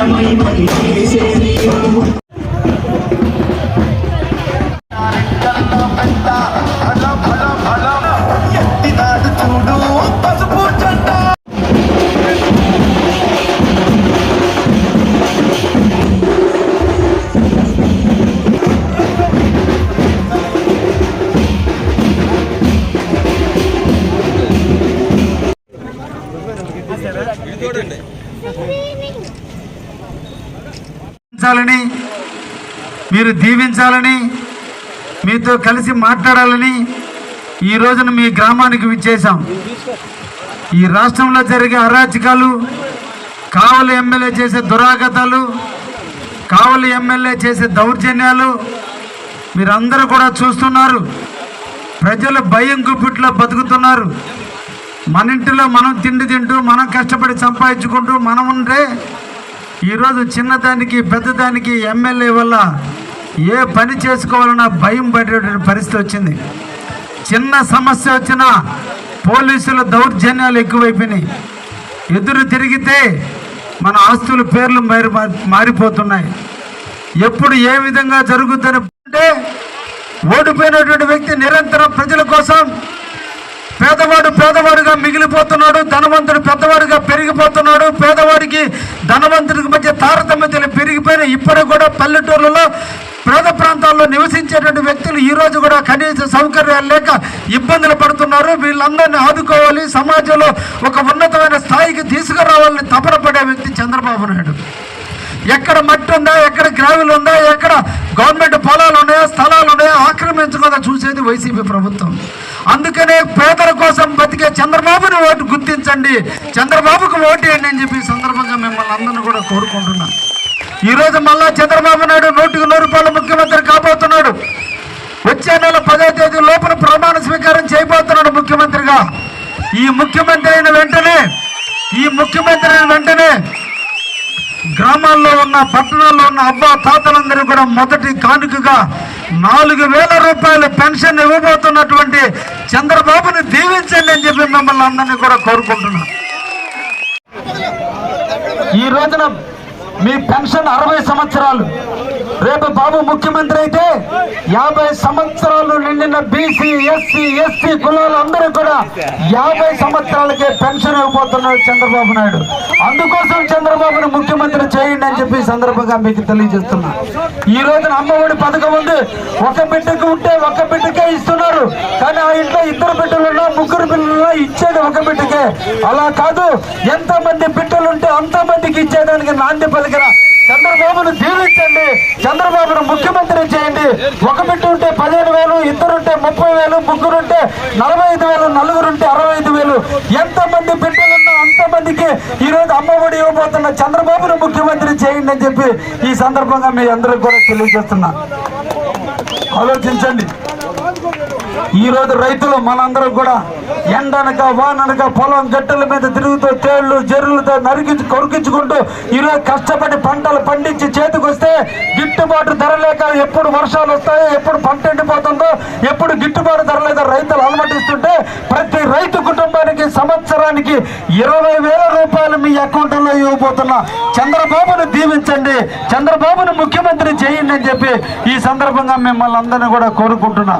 అంకితమై పని చేసేది ఎత్తినాడు చాలని మీరు దీవించాలని మీతో కలిసి మాట్లాడాలని ఈ రోజున మీ గ్రామానికి విచ్చేశాం. ఈ రాష్ట్రంలో జరిగే అరాచకాలు కావలి ఎమ్మెల్యే చేసే దురాగతాలు కావలి ఎమ్మెల్యే చేసే దౌర్జన్యాలు మీరందరూ కూడా చూస్తున్నారు. ప్రజలు భయం గుప్పిట్లో బతుకుతున్నారు. మన ఇంటిలో మనం తిండి తింటూ మనం కష్టపడి సంపాదించుకుంటూ మనం ఉంటే ఈరోజు చిన్నదానికి పెద్దదానికి ఎమ్మెల్యే వల్ల ఏ పని చేసుకోవాలన్నా భయం పడేటువంటి పరిస్థితి వచ్చింది. చిన్న సమస్య వచ్చినా పోలీసుల దౌర్జన్యాలు ఎక్కువైపోయినాయి. ఎదురు తిరిగితే మన ఆస్తుల పేర్లు మారి మారిపోతున్నాయి. ఎప్పుడు ఏ విధంగా జరుగుతుందని అంటే ఓడిపోయినటువంటి వ్యక్తి నిరంతరం ప్రజల కోసం పేదవాడు పేదవాడుగా మిగిలిపోతున్నాడు ధనవంతుడు పెద్దవాడుగా పెరిగిపోతున్నాడు పేదవాడికి ధనవంతుడికి మధ్య తారతమ్యతలు పెరిగిపోయిన ఇప్పటికి కూడా పల్లెటూర్లలో పేద ప్రాంతాల్లో నివసించేటువంటి వ్యక్తులు ఈరోజు కూడా కనీస సౌకర్యాలు లేక ఇబ్బందులు పడుతున్నారు. వీళ్ళందరినీ ఆదుకోవాలి. సమాజంలో ఒక ఉన్నతమైన స్థాయికి తీసుకురావాలని తపన పడే వ్యక్తి చంద్రబాబు నాయుడు. ఎక్కడ మట్టి ఉందా ఎక్కడ గ్రావిల్ ఉందా ఎక్కడ గవర్నమెంట్ పొలాలు ఉన్నాయా స్థలాలు ఉన్నాయా ఆక్రమించకుండా చూసేది వైసీపీ ప్రభుత్వం. అందుకనే పేదల కోసం బతికే చంద్రబాబుని ఓటు గుర్తించండి. చంద్రబాబుకు ఓటు వేయండి అని చెప్పి సందర్భంగా మిమ్మల్ని అందరినీ కూడా కోరుకుంటున్నాను ఈరోజు మళ్ళా చంద్రబాబు నాయుడు నూటికి నూరు రూపాయల ముఖ్యమంత్రి కాబోతున్నాడు. వచ్చే నెల పదో తేదీ లోపల ప్రమాణ స్వీకారం చేయబోతున్నాడు ముఖ్యమంత్రిగా. ఈ ముఖ్యమంత్రి అయిన వెంటనే ఈ ముఖ్యమంత్రి అయిన వెంటనే గ్రామాల్లో ఉన్న పట్టణాల్లో ఉన్న అబ్బా తాతలందరూ కూడా మొదటి కానుకగా నాలుగు వేల రూపాయల పెన్షన్ ఇవ్వబోతున్నటువంటి చంద్రబాబుని దీవించండి అని చెప్పి మిమ్మల్ని అందరినీ కూడా కోరుకుంటున్నాను. ఈ రోజున మీ పెన్షన్ అరవై సంవత్సరాలు. రేపు బాబు ముఖ్యమంత్రి అయితే యాభై సంవత్సరాలు నిండిన బీసీ ఎస్సీ ఎస్సీ కులాలు అందరూ కూడా యాభై సంవత్సరాలకే పెన్షన్ ఇవ్వబోతున్నాడు చంద్రబాబు నాయుడు. అందుకోసం చంద్రబాబును ముఖ్యమంత్రి చేయండి అని చెప్పి సందర్భంగా మీకు తెలియజేస్తున్నా. ఈ రోజున అమ్మఒడి పథకం ఉంది. ఒక బిడ్డకు ఉంటే ఒక బిడ్డకే ఇస్తున్నారు. కానీ ఆ ఇంట్లో ఇద్దరు బిడ్డలున్నా ముగ్గురు బిడ్డలున్నా ఇచ్చేది ఒక బిడ్డకే. అలా కాదు. ఎంతమంది బిడ్డలుంటే అంత మందికి ఇచ్చేదానికి నాంది దగ్గర చంద్రబాబును దీవించండి. చంద్రబాబును ముఖ్యమంత్రి చేయండి. ఒక బిడ్డ ఉంటే పదిహేను వేలు ఇద్దరుంటే ముప్పై వేలు ముగ్గురుంటే నలభై ఐదు వేలు నలుగురుంటే అరవై ఐదు వేలు. ఎంతమంది బిడ్డలున్నా అంతమందికి ఈరోజు ఈ రోజు అమ్మఒడి ఇవ్వబోతున్న చంద్రబాబును ముఖ్యమంత్రి చేయండి అని చెప్పి ఈ సందర్భంగా మీ అందరికి కూడా తెలియజేస్తున్నా. ఆలోచించండి. ఈరోజు రైతులు మనందరం కూడా ఎండనక వాననక పొలం గట్టెల మీద తిరుగుతూ తేళ్ళు జర్రులతో నరికించి కొరికించుకుంటూ ఈరోజు కష్టపడి పంటలు పండించి చేతికి వస్తే గిట్టుబాటు ధర లేక ఎప్పుడు వర్షాలు వస్తాయో ఎప్పుడు పంట ఎండిపోతుందో ఎప్పుడు గిట్టుబాటు ధర లేదో రైతులు అలమటిస్తుంటే ప్రతి రైతు కుటుంబానికి సంవత్సరానికి ఇరవై వేల రూపాయలు మీ అకౌంట్లో ఇవ్వబోతున్నా. చంద్రబాబును దీవించండి. చంద్రబాబును ముఖ్యమంత్రి చేయండి అని చెప్పి ఈ సందర్భంగా మిమ్మల్ని అందరినీ కూడా కోరుకుంటున్నా.